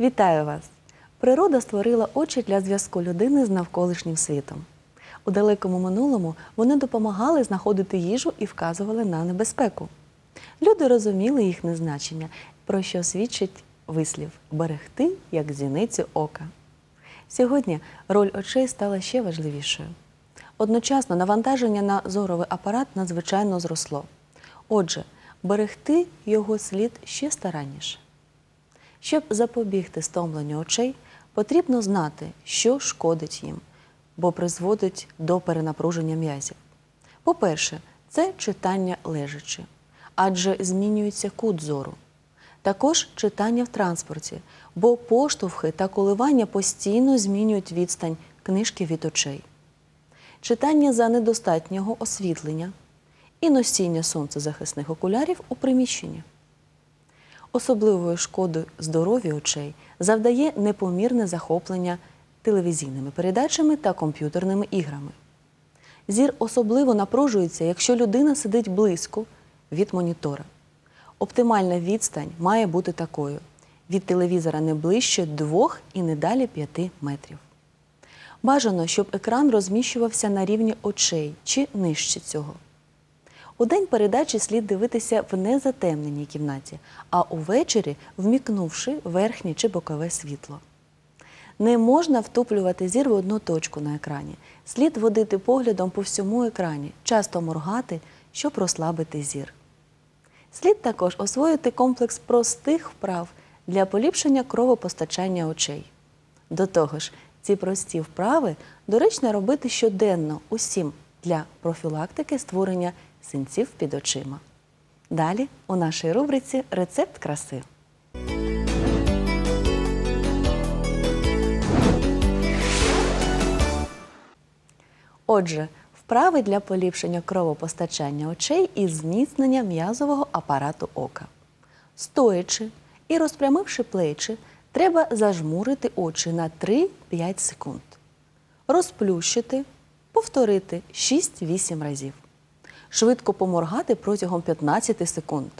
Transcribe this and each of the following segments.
Вітаю вас! Природа створила очі для зв'язку людини з навколишнім світом. У далекому минулому вони допомагали знаходити їжу і вказували на небезпеку. Люди розуміли їхнє значення, про що свідчить вислів берегти як зіницю ока. Сьогодні роль очей стала ще важливішою. Одночасно навантаження на зоровий апарат надзвичайно зросло. Отже, берегти його слід ще старанніше. Щоб запобігти стомленню очей, потрібно знати, що шкодить їм, бо призводить до перенапруження м'язів. По-перше, це читання лежачи, адже змінюється кут зору. Також читання в транспорті, бо поштовхи та коливання постійно змінюють відстань книжки від очей. Читання за недостатнього освітлення і носіння сонцезахисних окулярів у приміщенні. Особливої шкоди здоров'ю очей завдає непомірне захоплення телевізійними передачами та комп'ютерними іграми. Зір особливо напружується, якщо людина сидить близько від монітора. Оптимальна відстань має бути такою: від телевізора не ближче 2 і не далі 5 метрів. Бажано, щоб екран розміщувався на рівні очей чи нижче цього. У день передачі слід дивитися в незатемненій кімнаті, а увечері вмікнувши верхнє чи бокове світло. Не можна втуплювати зір в одну точку на екрані. Слід водити поглядом по всьому екрані, часто моргати, щоб розслабити зір. Слід також освоїти комплекс простих вправ для поліпшення кровопостачання очей. До того ж, ці прості вправи доречно робити щоденно усім для профілактики створення синців під очима. Далі у нашій рубриці Рецепт краси. Отже, вправи для поліпшення кровопостачання очей і зміцнення м'язового апарату ока. Стоячи і розпрямивши плечі, треба зажмурити очі на 3-5 секунд. Розплющити, повторити 6-8 разів. Швидко поморгати протягом 15 секунд.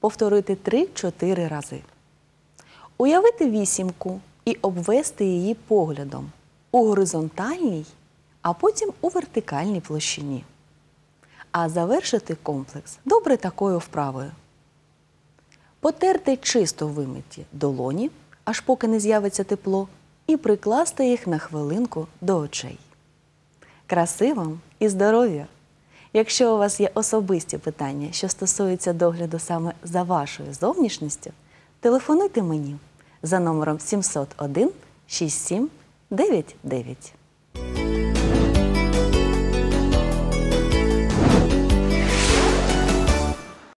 Повторити 3-4 рази. Уявити вісімку і обвести її поглядом у горизонтальній, а потім у вертикальній площині. А завершити комплекс добре такою вправою. Потерти чисто вимиті долоні, аж поки не з'явиться тепло, і прикласти їх на хвилинку до очей. Краси вам і здоров'я! Якщо у вас є особисті питання, що стосуються догляду саме за вашою зовнішністю, телефонуйте мені за номером 701 67 99.